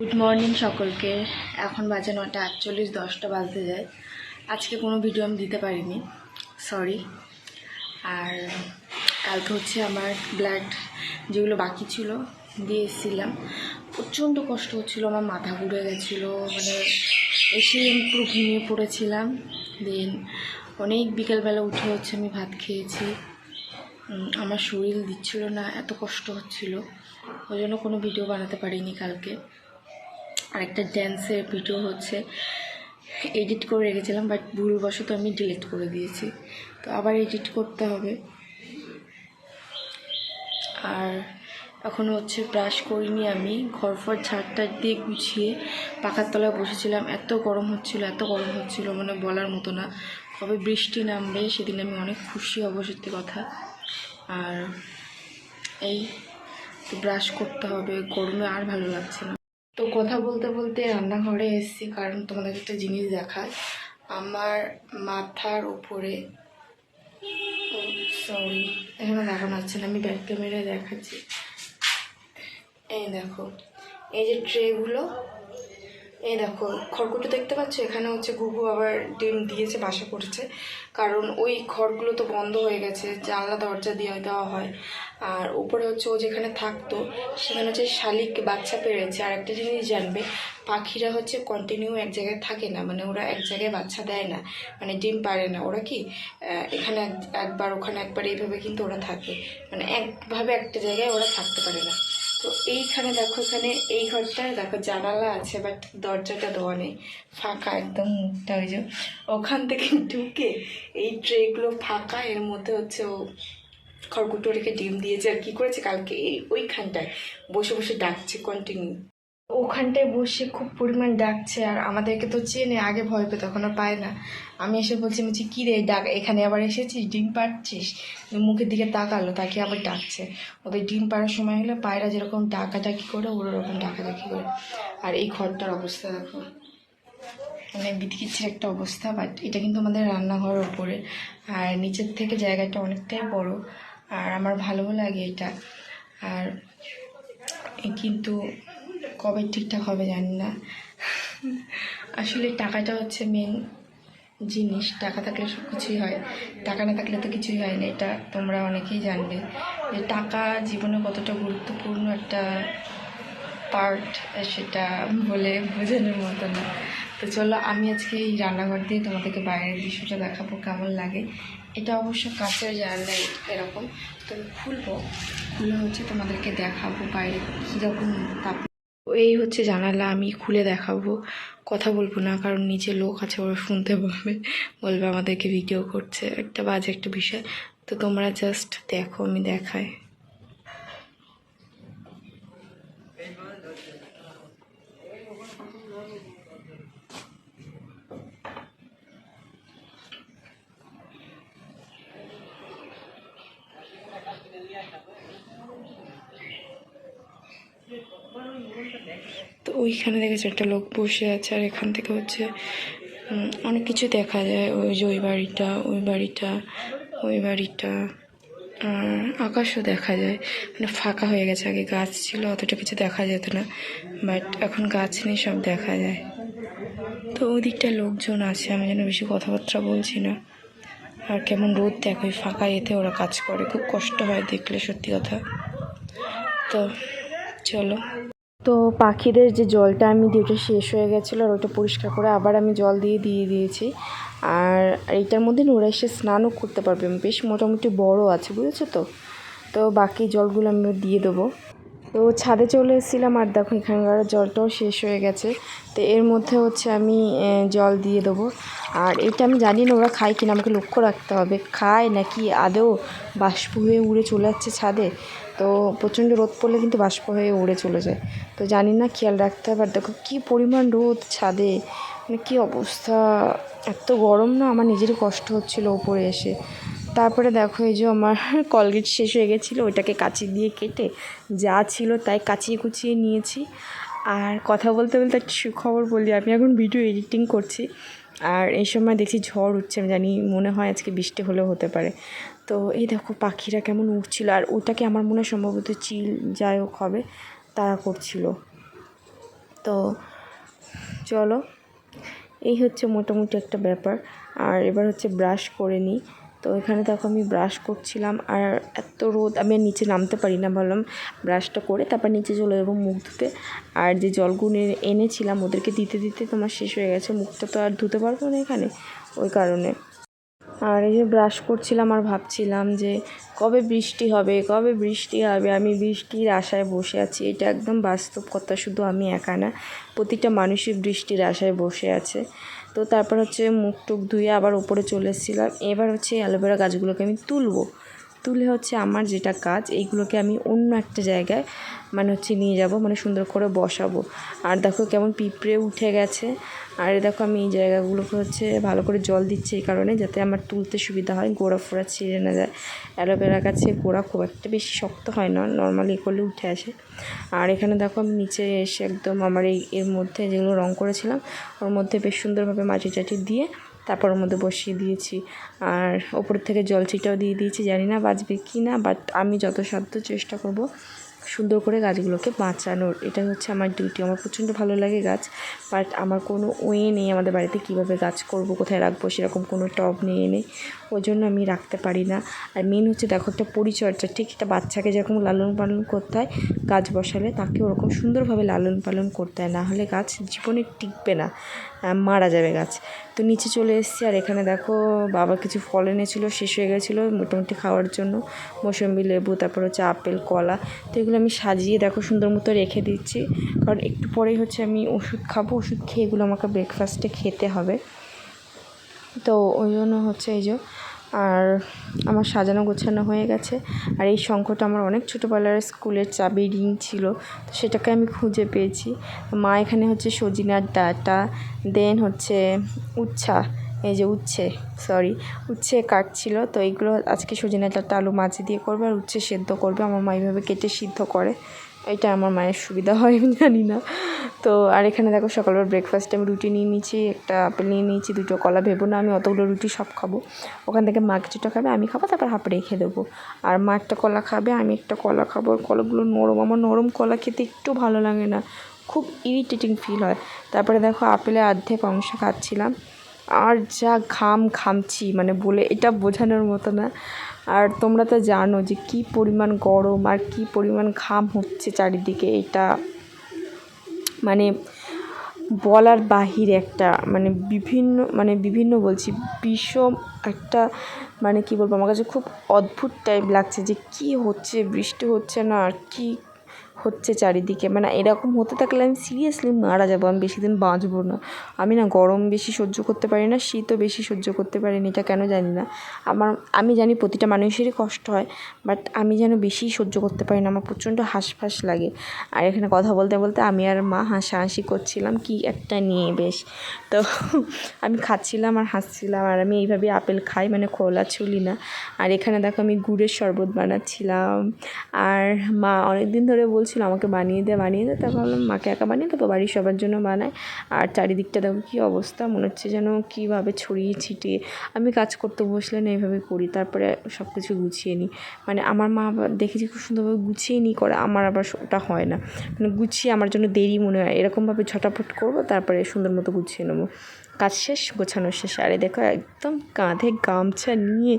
Good morning সকলকে। এখন বাজে নটা আটচল্লিশ, দশটা বাজতে যায়। আজকে কোনো ভিডিও আমি দিতে পারিনি। সরি আর কালকে হচ্ছে আমার ব্লাড যেগুলো বাকি ছিল, দিয়ে এসেছিলাম। প্রচণ্ড কষ্ট হচ্ছিল, আমার মাথা ঘুরে গেছিল মানে এসে আমি পুরো ঘুমিয়ে পড়েছিলাম। দেন অনেক বিকেলবেলা উঠে হচ্ছে আমি ভাত খেয়েছি। আমার শরীর দিচ্ছিল না, এত কষ্ট হচ্ছিল। ওই জন্য কোনো ভিডিও বানাতে পারিনি কালকে। আর একটা ড্যান্সের ভিডিও হচ্ছে। এডিট করে রেখেছিলাম বাট ভুলবশত আমি ডিলিট করে দিয়েছি। তো আবার এডিট করতে হবে। আর এখনও হচ্ছে ব্রাশ করিনি আমি। ঘর ফর ঝাড়টা দিয়ে গুছিয়ে পাখার তলায় বসেছিলাম। এত গরম হচ্ছিল, এত গরম হচ্ছিল মানে বলার মতো না। কবে বৃষ্টি নামবে, সেদিন আমি অনেক খুশি হব, সত্যি কথা। আর এই ব্রাশ করতে হবে। গরমে আর ভালো লাগছে না। তো কথা বলতে বলতে রান্নাঘরে এসেছি, কারণ তোমাদের একটা জিনিস দেখায় আমার মাথার উপরে সরি, এখানে দেখানো যাচ্ছে না, আমি ব্যাক ক্যামেরায় দেখাচ্ছি। এই দেখো, এই যে ট্রেগুলো, এই দেখো, খড়কুটো দেখতে পাচ্ছ? এখানে হচ্ছে গুগু আবার ডিম দিয়েছে, বাসা করছে। কারণ ওই খড়গুলো তো বন্ধ হয়ে গেছে, জানলা, দরজা দিয়ে দেওয়া হয়। আর উপরে হচ্ছে ও যেখানে থাকতো, সেখানে হচ্ছে শালিক বাচ্চা পেরেছে। আর একটা জিনিস জানবে, পাখিরা হচ্ছে কন্টিনিউ এক জায়গায় থাকে না মানে ওরা এক জায়গায় বাচ্চা দেয় না মানে ডিম পারে না। ওরা কি এখানে এক- একবার, ওখানে একবার, এইভাবে কিন্তু ওরা থাকে। মানে একভাবে একটা জায়গায় ওরা থাকতে পারে না। তো এইখানে দেখো, এখানে এই ঘরটায় দেখো জানালা আছে বাট দরজাটা দেওয়া নেই, ফাঁকা একদম মুখটা ওই ওখান থেকে ঢুকে এই ট্রেগুলো ফাঁকা, এর মধ্যে হচ্ছে ও খড়কুটো রেখে ডিম দিয়েছে আর কি করেছে? কালকে এই ওইখানটায় বসে বসে ডাকছে কন্টিনিউ ওখানটায় বসে খুব পরিমাণ ডাকছে আর আমাদেরকে তো চেনে, আগে ভয় পেত, এখন আর পায় না। আমি এসে বলছি বলছি, কী রে, ডাক, এখানে আবার এসেছিস? ডিম পাড়ছিস? মুখের দিকে তাকালো তাকে আবার ডাকছে। ওদের ডিম পাড়ার সময় হলে পায়রা যেরকম ডাকাডাকি করে, ওর ওরকম ডাকাডাকি করে। আর এই ঘরটার অবস্থা দেখো। মানে বিধিকিচ্ছির একটা অবস্থা বাট এটা কিন্তু আমাদের রান্নাঘরের ওপরে আর নিচের থেকে জায়গাটা অনেকটাই বড়। আর আমার ভালোও লাগে এটা। আর কিন্তু কবে ঠিকঠাক হবে জানি না। আসলে টাকাটা হচ্ছে মেন জিনিস। টাকা থাকলে সব কিছুই হয়। টাকা না থাকলে তো কিছুই হয় না, এটা তোমরা অনেকেই জানবে। যে টাকা জীবনে কতটা গুরুত্বপূর্ণ একটা পার্ট সেটা বলে বোঝানোর মতো না। তো চলো, আমি আজকে এই রান্নাঘর দিয়ে তোমাদেরকে বাইরের দৃশ্যটা দেখাবো, কেমন লাগে। এটা অবশ্য কাঁচের জানলা, এরকম। তো খুলবো, খুলে হচ্ছে তোমাদেরকে দেখাবো বাইরে কীরকম তাপ এই হচ্ছে জানালা, আমি খুলে দেখাবো। কথা বলব না, কারণ নিচে লোক আছে, ওরা শুনতে পাবে, বলবে আমাদেরকে ভিডিও করছে। একটা বাজে একটা বিষয়। তো তোমরা জাস্ট দেখো, আমি দেখাই তো ওইখানে দেখেছি একটা লোক বসে আছে আর এখান থেকে হচ্ছে অনেক কিছু দেখা যায়। ওই যে ওই বাড়িটা ওই বাড়িটা ওই বাড়িটা, আর আকাশও দেখা যায়। মানে ফাঁকা হয়ে গেছে, আগে গাছ ছিল, অতটা কিছু দেখা যেত না, বাট এখন গাছ নেই, সব দেখা যায়। তো ওই দিকটা লোকজন আছে, আমি যেন বেশি কথাবার্তা বলছি না। আর কেমন রোদ দেখো, ওই ফাঁকা এতে ওরা কাজ করে, খুব কষ্ট হয় দেখলে, সত্যি কথা। তো চলো। তো পাখিদের যে জলটা আমি দিয়ে ওটা শেষ হয়ে গেছিল আর ওটা পরিষ্কার করে আবার আমি জল দিয়ে দিয়ে দিয়েছি। আর এইটার মধ্যে ওরা এসে স্নানও করতে পারবে বেশ মোটামুটি বড় আছে, বুঝেছ তো? তো বাকি জলগুলো আমি দিয়ে দেবো। তো ছাদে চলে এসেছিলাম আর দেখো এখানকার জলটাও শেষ হয়ে গেছে। তো এর মধ্যে হচ্ছে আমি জল দিয়ে দেবো। আর এটা আমি জানি না ওরা খায় কিনা, আমাকে লক্ষ্য রাখতে হবে। খায় নাকি আদৌ বাষ্প হয়ে উড়ে চলে যাচ্ছে ছাদে? তো প্রচণ্ড রোদ পড়লে কিন্তু বাষ্প হয়ে উড়ে চলে যায়। তো জানি না, খেয়াল রাখতে হবে। আর দেখো কী পরিমাণ রোদ ছাদে। মানে কী অবস্থা। এত গরম না, আমার নিজেরই কষ্ট হচ্ছিল ওপরে এসে। তারপরে দেখো এই যে আমার কলগেট শেষ হয়ে গেছিল, ওইটাকে কাঁচি দিয়ে কেটে যা ছিল তাই কাচিয়ে কুচিয়ে নিয়েছি। আর কথা বলতে বলতে একটা সুখবর বলি, আমি এখন ভিডিও এডিটিং করছি। আর এই সময় দেখছি ঝড় উঠছে, আমি জানি মনে হয় আজকে বৃষ্টি হলেও হতে পারে। তো এই দেখো পাখিরা কেমন উঠছিল আর ওটাকে আমার মনে সম্ভবত চিল, যাই হোক হবে, তারা করছিল। তো চলো, এই হচ্ছে মোটামুটি একটা ব্যাপার। আর এবার হচ্ছে ব্রাশ করে নিই। তো এখানে দেখো আমি ব্রাশ করছিলাম, আর এত রোদ, আমি আর নিচে নামতে পারি না, ভাবলাম ব্রাশটা করে তারপর নিচে চলে যাব মুখ ধুতে। আর যে জলগুলো এনে- এনেছিলাম, ওদেরকে দিতে দিতে তোমার শেষ হয়ে গেছে, মুখটা তো আর ধুতে পারব না এখানে, ওই কারণে। আর এই যে ব্রাশ করছিলাম আর ভাবছিলাম যে কবে বৃষ্টি হবে, কবে বৃষ্টি হবে? আমি বৃষ্টির আশায় বসে আছি। এটা একদম বাস্তব কথা, শুধু আমি একা না, প্রতিটা মানুষই বৃষ্টির আশায় বসে আছে। তো তারপর হচ্ছে মুখ টুক ধুয়ে আবার ওপরে চলে এসেছিলাম। এবার হচ্ছে অ্যালোভেরা গাছগুলোকে আমি তুলবো। তুলে হচ্ছে আমার যেটা কাজ, এইগুলোকে আমি অন্য একটা জায়গায় মানে হচ্ছে নিয়ে যাব মানে সুন্দর করে বসাবো। আর দেখো কেমন পিঁপড়ে উঠে গেছে। আর দেখো আমি এই জায়গাগুলোকে হচ্ছে ভালো করে জল দিচ্ছি এই কারণে, যাতে আমার তুলতে সুবিধা হয়, গোড়া ফোড়া ছিঁড়ে না যায়। অ্যালোভেরা গাছে গোড়া খুব একটা বেশি শক্ত হয় না নর্মালি এ করলে উঠে আসে। আর এখানে দেখো আমি নিচে এসে একদম আমার এই, এর মধ্যে যেগুলো রং করেছিলাম, ওর মধ্যে বেশ সুন্দরভাবে মাটি টাটি দিয়ে তারপর ওর মধ্যে বসিয়ে দিয়েছি। আর ওপর থেকে জল ছিটাও দিয়ে দিয়েছি। জানি না বাঁচবে কি না বাট আমি যত সাধ্য চেষ্টা করব সুন্দর করে গাছগুলোকে বাঁচানোর। এটা হচ্ছে আমার ডিউটি আমার প্রচণ্ড ভালো লাগে গাছ বাট আমার কোনো ওয়ে নেই আমাদের বাড়িতে কীভাবে গাছ করব, কোথায় রাখব, সেরকম কোনো টব নিয়ে নেই ওই জন্য আমি রাখতে পারি না। আর মেন হচ্ছে দেখো একটা পরিচর্যা। ঠিক একটা বাচ্চাকে যেরকম লালন পালন করতে হয়, গাছ বসালে তাকে ওরকম সুন্দরভাবে লালন পালন করতে হয়। না হলে গাছ জীবনে টিকবে না মারা যাবে গাছ। তো নিচে চলে এসেছি আর এখানে দেখো বাবা কিছু ফল এনেছিলো, শেষ হয়ে গেছিল মোটামুটি খাওয়ার জন্য। মৌসম্বি, লেবু, তারপর হচ্ছে আপেল, কলা। তো এগুলো আমি সাজিয়ে দেখো সুন্দর মতো রেখে দিচ্ছি। কারণ একটু পরেই হচ্ছে আমি ওষুধ খাব, ওষুধ খেয়ে এগুলো আমাকে ব্রেকফাস্টে খেতে হবে। তো ওই জন্য হচ্ছে এই যে, আর আমার সাজানো গোছানো হয়ে গেছে। আর এই শঙ্খটা আমার অনেক ছোটোবেলার স্কুলের চাবি, রিং ছিল, তো সেটাকে আমি খুঁজে পেয়েছি। মা এখানে হচ্ছে সজিনার ডাটা, দেন হচ্ছে উচ্ছা, এই যে উচ্ছে সরি উচ্ছে কাটছিল। তো এইগুলো আজকে সজিনা ডাটা আলু মাঝে দিয়ে করবে, আর উচ্ছে সেদ্ধ করবে। আমার মা এইভাবে কেটে সিদ্ধ করে। এটা আমার মায়ের সুবিধা হয়, আমি জানি না। তো, আর এখানে দেখো সকালবেলা ব্রেকফাস্টে আমি রুটি নিয়ে নিয়েছি, একটা আপেল নিয়ে নিয়েছি, দুটো কলা ভেবো না, আমি অতগুলো রুটি সব খাব। ওখান থেকে মা কিছুটা খাবে, আমি খাব, তারপর হাফ রেখে দেবো। আর মা একটা কলা খাবে, আমি একটা কলা খাব। আর কলাগুলো নরম, আমার নরম কলা খেতে একটু ভালো লাগে না, খুব ইরিটেটিং ফিল হয়। তারপরে দেখো আপেলের অর্ধেক অংশ খাচ্ছিলাম। আর যা ঘাম ঘামছি মানে বলে এটা বোঝানোর মতো না। আর তোমরা তো জানো যে কি পরিমাণ গরম আর কি পরিমাণ ঘাম হচ্ছে চারিদিকে, এটা মানে বলার বাহির একটা মানে বিভিন্ন মানে বিভিন্ন বলছি, বিষম একটা মানে কি বলব, আমার কাছে খুব অদ্ভুত টাইপ লাগছে যে কি হচ্ছে, বৃষ্টি হচ্ছে না, আর কি হচ্ছে চারিদিকে। মানে এরকম হতে থাকলে আমি সিরিয়াসলি মারা যাব, আমি বেশি দিন বাঁচবো না। আমি না গরম বেশি সহ্য করতে পারি না, শীতও বেশি সহ্য করতে পারি না, এটা কেন জানি না। আমার, আমি জানি প্রতিটা মানুষেরই কষ্ট হয় বাট আমি যেন বেশি সহ্য করতে পারি না, আমার প্রচণ্ড হাঁসফাঁস লাগে। আর এখানে কথা বলতে বলতে আমি আর মা হাসাহাসি করছিলাম, কি একটা নিয়ে বেশ। তো আমি খাচ্ছিলাম আর হাসছিলাম, আর আমি এইভাবে আপেল খাই মানে খোলা ছুলি না। আর এখানে দেখো আমি গুড়ের শরবত বানাচ্ছিলাম। আর মা অনেক দিন ধরে বলছিল আমাকে বানিয়ে দে বানিয়ে দে। তা ভাবলাম, মাকে একা বানিয়ে দেবো? বাড়ির সবার জন্য বানায়। আর চারিদিকটা দেখো কী অবস্থা, মনে হচ্ছে যেন কীভাবে ছড়িয়ে ছিটিয়ে। আমি কাজ করতে বসলে না এইভাবে করি, তারপরে সব কিছু গুছিয়ে নিই। মানে আমার মা দেখেছি খুব সুন্দরভাবে গুছিয়ে নিই করে, আমার আবার ওটা হয় না। মানে গুছিয়ে আমার জন্য দেরি মনে হয়। এরকমভাবে ঝটাপট করব, তারপরে সুন্দর মতো গুছিয়ে নেব। কাজ শেষ, গোছানো শেষ। আরে দেখো একদম কাঁধে গামছা নিয়ে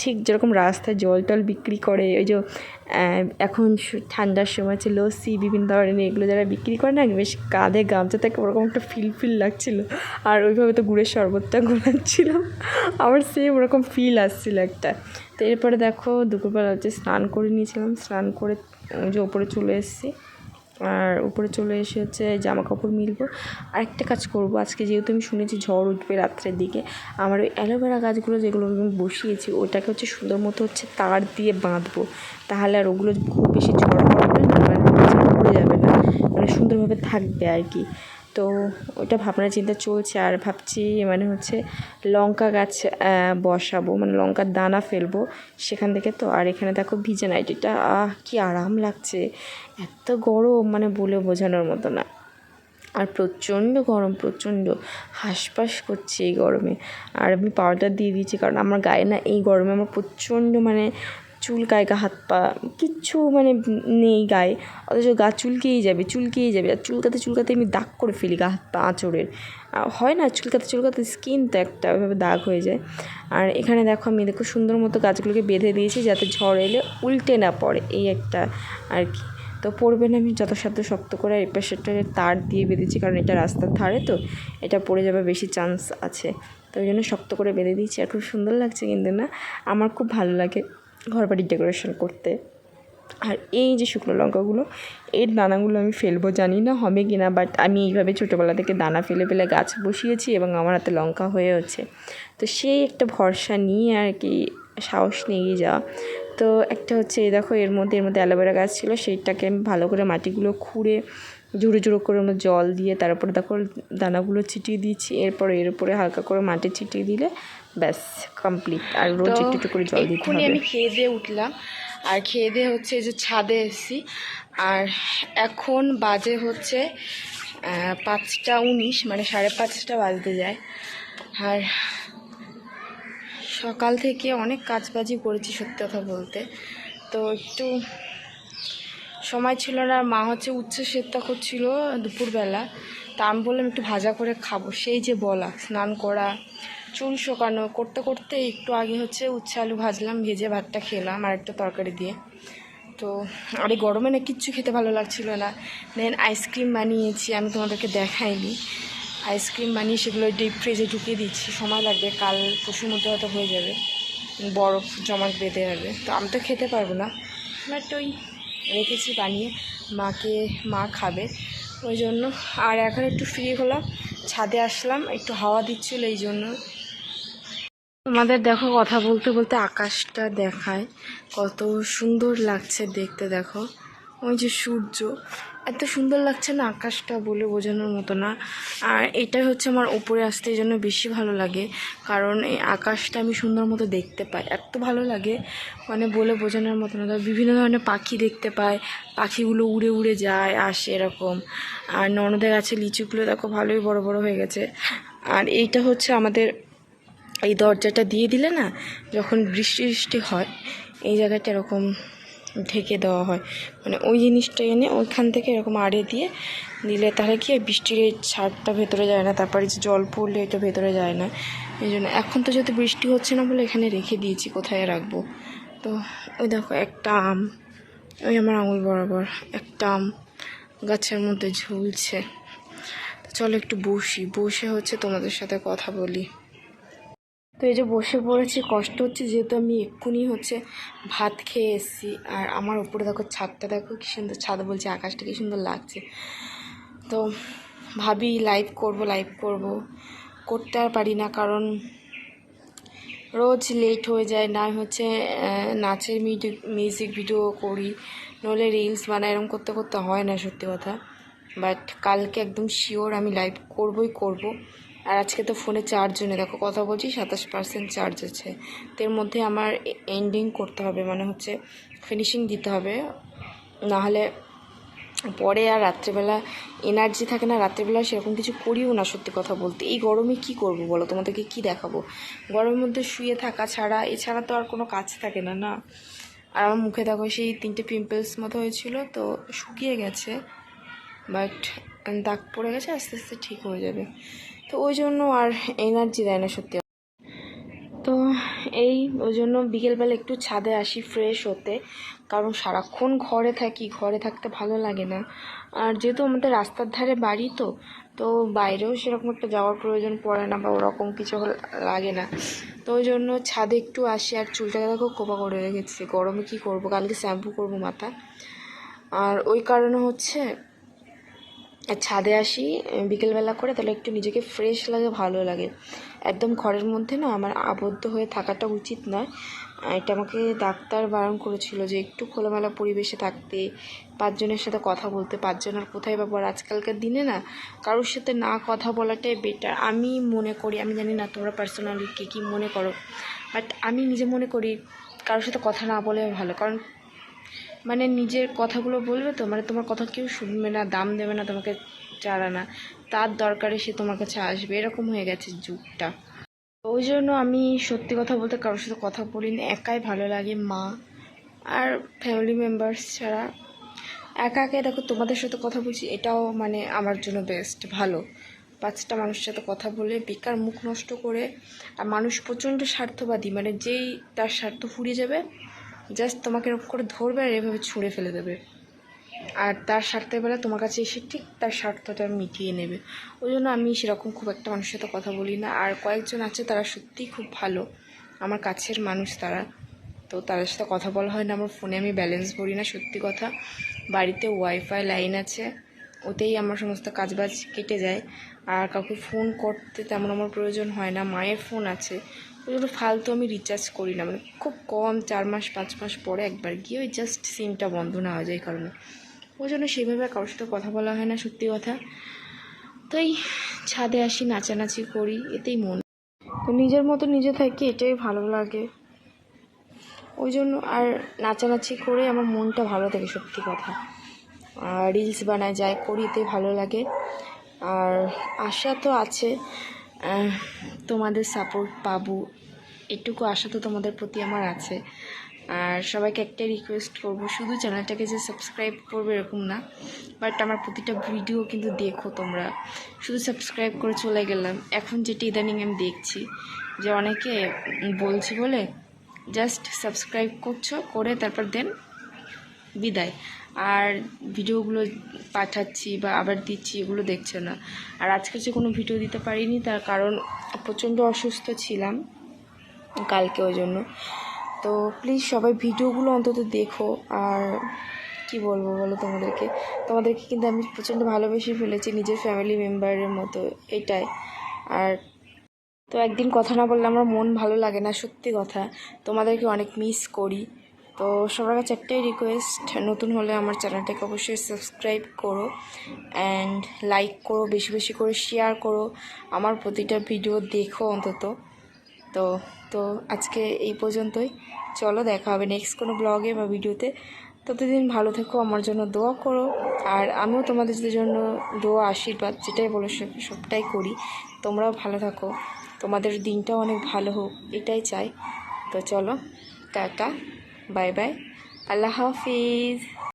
ঠিক যেরকম রাস্তায় জল টল বিক্রি করে, ওই যে এখন ঠান্ডার সময় হচ্ছে লস্যি, বিভিন্ন ধরনের এগুলো যারা বিক্রি করে না, বেশ কাঁধে গামছা থাকে ওরকম একটা ফিল ফিল লাগছিল। আর ওইভাবে তো গুড়ের শরবতটা গোলাচ্ছিলাম। আমার সেম ওরকম ফিল আসছিল একটা। তো এরপরে দেখো, দুপুরবেলা হচ্ছে স্নান করে নিয়েছিলাম। স্নান করে, ওই যে ওপরে চলে এসেছি। আর উপরে চলে এসে হচ্ছে জামা কাপড় মিলবো। আর একটা কাজ করব। আজকে যেহেতু আমি শুনেছি ঝড় উঠবে রাত্রের দিকে, আমার ওই অ্যালোভেরা গাছগুলো যেগুলো আমি বসিয়েছি, ওটাকে হচ্ছে সুন্দর মতো হচ্ছে তার দিয়ে বাঁধবো। তাহলে আর ওগুলো খুব বেশি ঝড় পড়বে না মানে পড়ে যাবে না মানে সুন্দরভাবে থাকবে আর কি। তো ওটা ভাবনা চিন্তা চলছে আর ভাবছি মানে হচ্ছে লঙ্কা গাছ বসাবো মানে লঙ্কার দানা ফেলব সেখান থেকে তো। আর এখানে দেখো ভিজে নাইটিটা, আহ, কি আরাম লাগছে। এত গরম মানে বলে বোঝানোর মতো না। আর প্রচণ্ড গরম, প্রচণ্ড হাঁসফাঁস করছে এই গরমে। আর আমি পাউডার দিয়ে দিয়েছি, কারণ আমার গায়ে না এই গরমে আমার প্রচণ্ড মানে চুলকায় গা, হাত পা, কিচ্ছু মানে নেই গায়ে। অথচ গা চুলকেই যাবে চুলকেই যাবে। আর চুলকাতে চুলকাতে আমি দাগ করে ফেলি গা, হাত পা, আঁচড়ের। হয় না, চুলকাতে চুলকাতে স্কিন তো একটা ওইভাবে দাগ হয়ে যায়। আর এখানে দেখো আমি দেখো সুন্দর মতো গাছগুলোকে বেঁধে দিয়েছি যাতে ঝড় এলে উল্টে না পড়ে, এই একটা আর কি। তো পড়বে না, আমি যথাসাধ্য শক্ত করে এই তার দিয়ে বেঁধেছি, কারণ এটা রাস্তার ধারে তো, এটা পড়ে যাবে বেশি চান্স আছে। তো ওই জন্য শক্ত করে বেঁধে দিয়েছি, আর খুব সুন্দর লাগছে কিন্তু না, আমার খুব ভালো লাগে। ঘর বাড়ির ডেকোরেশন করতে। আর এই যে শুকনো লঙ্কাগুলো, এর দানাগুলো আমি ফেলব, জানি না হবে কি না বাট আমি এইভাবে ছোটোবেলা থেকে দানা ফেলে ফেলে গাছ বসিয়েছি এবং আমার হাতে লঙ্কা হয়েওছে তো সেই একটা ভরসা নিয়ে আর কি সাহস নিয়ে যাওয়া তো একটা হচ্ছে, এই দেখো, এর মধ্যে এর মধ্যে অ্যালোভেরা গাছ ছিল, সেইটাকে আমি ভালো করে মাটিগুলো খুঁড়ে জুড়ো জুড়ো করে আমরা জল দিয়ে তারপরে দেখো, দানাগুলো ছিটিয়ে দিয়েছি এরপর এর উপরে হালকা করে মাটি ছিটিয়ে দিলে ব্যাস কমপ্লিট আর রোজ একটু একটু করে জল দিতে হবে। আমি খেয়ে দিয়ে উঠলাম। আর খেয়ে দিয়ে হচ্ছে এই যে ছাদে এসেছি। আর এখন বাজে হচ্ছে পাঁচটা উনিশ মানে সাড়ে পাঁচটা বাজতে যায়। আর সকাল থেকে অনেক কাজবাজি করেছি সত্যি কথা বলতে। তো একটু সময় ছিল না মা হচ্ছে উচ্ছে সেদ্ধ করছিল দুপুরবেলা। তা আমি বললাম একটু ভাজা করে খাব। সেই যে বলা স্নান করা চুল শোকানো। করতে করতে একটু আগে হচ্ছে উচ্ছে আলু ভাজলাম, ভেজে ভাতটা খেলাম আর একটা তরকারি দিয়ে। তো আর এই গরমে না কিচ্ছু খেতে ভালো লাগছিল না। দেন আইসক্রিম বানিয়েছি, আমি তোমাদেরকে দেখাইনি। আইসক্রিম বানিয়ে সেগুলো ডিপ ফ্রিজে ঢুকিয়ে দিচ্ছি। সময় লাগবে, কাল পরশুর মধ্যে হয়তো হয়ে যাবে। বরফ জমা বেঁধে যাবে তো আমি তো খেতে পারব না। বাট ওই রেখেছি বানিয়ে, মাকে, মা খাবে। ওই জন্য। আর এখন একটু ফ্রি হলাম, ছাদে আসলাম, একটু হাওয়া দিচ্ছিল এই জন্য। তোমাদের দেখো কথা বলতে বলতে আকাশটা দেখায়। কত সুন্দর লাগছে দেখতে দেখো। ওই যে সূর্য। এত সুন্দর লাগছে না আকাশটা বলে বোঝানোর মতো না। আর এটাই হচ্ছে আমার উপরে আসতে এই জন্য বেশি ভালো লাগে। কারণ এই আকাশটা আমি সুন্দর মতো দেখতে পাই। এত ভালো লাগে মানে বলে বোঝানোর মতো না। বিভিন্ন ধরনের পাখি দেখতে পাই। পাখিগুলো উড়ে উড়ে যায়, আসে এরকম। আর ননদের গাছে লিচুগুলো দেখো ভালোই বড় বড় হয়ে গেছে। আর এইটা হচ্ছে আমাদের এই দরজাটা দিয়ে দিলে না, যখন বৃষ্টি বৃষ্টি হয়, এই জায়গাটা এরকম ঢেকে দেওয়া হয়। মানে ওই জিনিসটা এনে ওইখান থেকে এরকম আড়ে দিয়ে দিলে তাহলে কি বৃষ্টির এই ছাদটা ভেতরে যায় না, তারপরে যে জল পড়লে এটা ভেতরে যায় না। এই জন্য এখন তো যদি বৃষ্টি হচ্ছে না বলে এখানে রেখে দিয়েছি, কোথায় রাখব? তো ওই দেখো একটা আম, ওই আমার আঙুল বরাবর একটা আম গাছের মধ্যে ঝুলছে। চলো একটু বসি, বসে হচ্ছে তোমাদের সাথে কথা বলি। তো এই যে বসে পড়েছি, কষ্ট হচ্ছে, যেহেতু আমি এক্ষুনি হচ্ছে ভাত খেয়ে এসেছি। আর আমার উপরে দেখো ছাদটা, দেখো কি সুন্দর ছাদ বলছে, আকাশটা কী সুন্দর লাগছে। তো ভাবি লাইভ করব লাইভ করব। করতে আর পারি না, কারণ রোজ লেট হয়ে যায়, না হচ্ছে নাচের মিউজিক মিউজিক ভিডিও করি, নইলে রিলস বানাই এরকম করতে করতে হয় না, সত্যি কথা। বাট কালকে একদম শিওর আমি লাইভ করবই, করব। আর আজকে তো ফোনে চার্জও নেই। দেখো, কথা বলছি, সাতাশ পার্সেন্ট চার্জ আছে। এর মধ্যে আমার এন্ডিং করতে হবে মানে হচ্ছে ফিনিশিং দিতে হবে। নাহলে পরে আর রাত্রেবেলা এনার্জি থাকে না, রাত্রেবেলা সেরকম কিছু করিও না, সত্যি কথা বলতে। এই গরমে কি করব বলো? তোমাদেরকে কি দেখাবো? গরমের মধ্যে শুয়ে থাকা ছাড়া, এছাড়া তো আর কোনো কাজ থাকে না না? আর আমার মুখে দেখো, সেই তিনটে পিম্পলস মতো হয়েছিল, তো শুকিয়ে গেছে। বাট দাগ পড়ে গেছে, আস্তে আস্তে ঠিক হয়ে যাবে। তো ওই জন্য আর এনার্জি দেয় না সত্যি। তো এই, ওই জন্য বিকেলবেলা একটু ছাদে আসি ফ্রেশ হতে। কারণ সারাক্ষণ ঘরে থাকি, ঘরে থাকতে ভালো লাগে না। আর যেহেতু আমাদের রাস্তার ধারে বাড়ি তো তো বাইরেও সেরকম একটা যাওয়ার প্রয়োজন পড়ে না বা ওরকম কিছু লাগে না। তো ওই জন্য ছাদে একটু আসি আর চুলটাকে দেখো কোপা করে রেখেছি। গরমে কি করব? কালকে শ্যাম্পু করব মাথা। আর ওই কারণে হচ্ছে ছাদে আসি বিকেলবেলা করে, তাহলে একটু নিজেকে ফ্রেশ লাগে, ভালো লাগে। একদম ঘরের মধ্যে না, আমার আবদ্ধ হয়ে থাকাটা উচিত নয়। এটা আমাকে ডাক্তার বারণ করেছিল যে একটু খোলামেলা পরিবেশে থাকতে, পাঁচজনের সাথে কথা বলতে, পাঁচজন আর কোথায় বা বল আজকালকার দিনে না, কারোর সাথে না কথা বলাটাই বেটার আমি মনে করি, আমি জানি না তোমরা পার্সোনালি কী কী মনে করো বাট আমি নিজে মনে করি, কারোর সাথে কথা না বলে ভালো। কারণ মানে নিজের কথাগুলো বলবে তো? মানে তোমার কথা কেউ শুনবে না, দাম দেবে না, তোমাকে চারা না। তার দরকারে সে তোমার কাছে আসবে। এরকম হয়ে গেছে যুগটা। ওই জন্য আমি সত্যি কথা বলতে কারোর সাথে কথা বলি না একাই ভালো লাগে মা আর ফ্যামিলি মেম্বার্স ছাড়া। একা একা দেখো তোমাদের সাথে কথা বলছি, এটাও মানে আমার জন্য বেস্ট ভালো। পাঁচটা মানুষের সাথে কথা বলে বেকার মুখ নষ্ট করে, আর মানুষ প্রচণ্ড স্বার্থবাদী। মানে যেই তার স্বার্থ ফুরিয়ে যাবে জাস্ট তোমাকে এরকম করে ধরবে আর এভাবে ছুঁড়ে ফেলে দেবে। আর তার স্বার্থের বেলা তোমার কাছে এসে ঠিক তার স্বার্থটা মিটিয়ে নেবে। ওই জন্য আমি সেরকম খুব একটা মানুষের সাথে কথা বলি না। আর কয়েকজন আছে তারা সত্যিই খুব ভালো। আমার কাছের মানুষ তারা। তো তাদের সাথে কথা বলা হয় না। আমার ফোনে আমি ব্যালেন্স ভরি না, সত্যি কথা। বাড়িতে ওয়াইফাই লাইন আছে। ওতেই আমার সমস্ত কাজবাজ কেটে যায়। আর কাউকে ফোন করতে তেমন আমার প্রয়োজন হয় না। মায়ের ফোন আছে। জন্য ফালতু আমি রিচার্জ করি না। মানে খুব কম চার মাস, পাঁচ মাস পরে একবার গিয়ে ওই জাস্ট সিমটা বন্ধ না হয়ে যায় কারণে। ওই জন্য সেইভাবে কারোর সাথে কথা বলা হয় না, সত্যি কথা। তো এই ছাদে আসি, নাচানাচি করি, এতেই মন। তো নিজের মতো নিজে থাকি, এটাই ভালো লাগে। ওই জন্য আর নাচানাচি করে আমার মনটা ভালো থাকে, সত্যি কথা। আর রিলস বানায়, যাই করি এতে ভালো লাগে। আর আশা তো আছে তোমাদের সাপোর্ট পাবো। এটুকু আশা তো তোমাদের প্রতি আমার আছে। আর সবাইকে একটাই রিকোয়েস্ট করব, শুধু চ্যানেলটাকে যে সাবস্ক্রাইব করবে এরকম না বাট আমার প্রতিটা ভিডিও কিন্তু দেখো তোমরা। শুধু সাবস্ক্রাইব করে চলে গেলাম। এখন যেটি ইদানিং আমি দেখছি, যে অনেকে বলছি বলে জাস্ট সাবস্ক্রাইব করছ, করে তারপর দেন বিদায়। আর ভিডিওগুলো পাঠাচ্ছি বা আবার দিচ্ছি, এগুলো দেখছে না। আর আজকে যে কোনো ভিডিও দিতে পারিনি, তার কারণ প্রচণ্ড অসুস্থ ছিলাম কালকে ওই জন্য। তো প্লিজ সবাই ভিডিওগুলো অন্তত দেখো। আর কি বলব বলো তোমাদেরকে? তোমাদেরকে কিন্তু আমি প্রচণ্ড ভালোবেসে ফেলেছি, নিজের ফ্যামিলি মেম্বারের মতো, এটাই। আর তো একদিন কথা না বললে আমার মন ভালো লাগে না, সত্যি কথা। তোমাদেরকে অনেক মিস করি। তো সবার কাছে একটাই রিকোয়েস্ট নতুন হলে আমার চ্যানেলটাকে অবশ্যই সাবস্ক্রাইব করো অ্যান্ড লাইক করো, বেশি বেশি করে শেয়ার করো। আমার প্রতিটা ভিডিও দেখো অন্তত। তো তো আজকে এই পর্যন্তই। চলো দেখা হবে নেক্সট কোনো ব্লগে বা ভিডিওতে ততদিন ভালো থেকো, আমার জন্য দোয়া করো। আর আমিও তোমাদের জন্য দোয়া, আশীর্বাদ, যেটাই বলো সবটাই করি। তোমরাও ভালো থাকো। তোমাদের দিনটাও অনেক ভালো হোক, এটাই চাই। তো চলো, টাটা। বাই বাই আল্লাহ হাফিজ